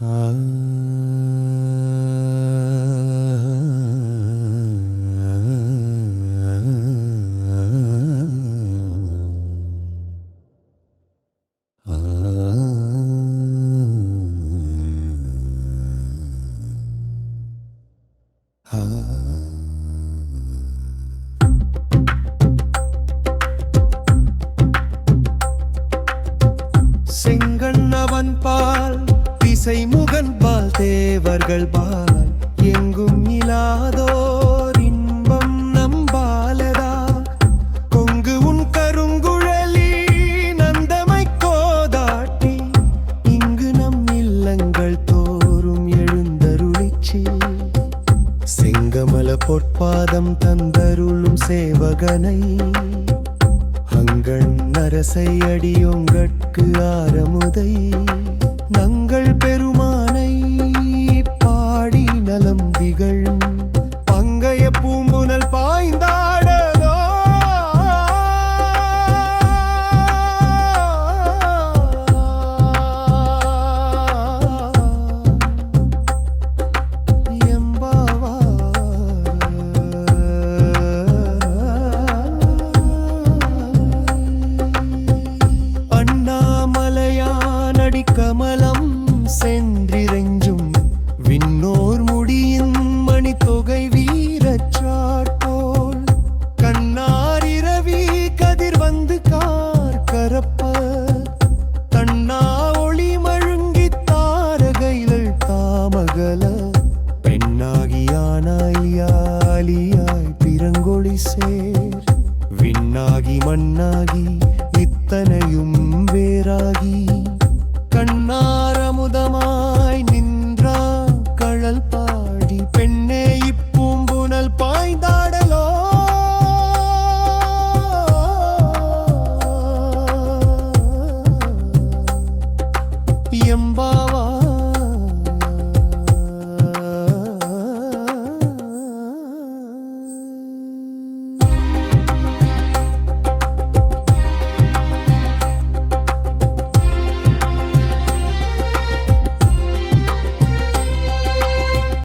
Ah. ah. ah. திசை முகன் பால் தேவர்கள் பால். எங்கும் இலாதோர் இன்பம் நம்பாலதா கொங்கு உன் கருங்குழலி நந்தமை கோதாட்டி. இங்கு நம் இல்லங்கள் தோறும் எழுந்தருளிச்சி. செங்கமல பொற்பாதம் தந்தருளும் சேவகனை. அங்கண் நரசை அடியோங்கட்கு ஆரமுதை. காலம் திகழும் ஒளியாய் பிறங்கொழி சேர். விண்ணாகி மண்ணாகி இத்தனையும் வேறாகி. கண்ணாரமுதமாய் நின்றா கழல் பாடி பெண்ணே இப்பூம்புனல் பாய்ந்தாடலோ. எம்பாவா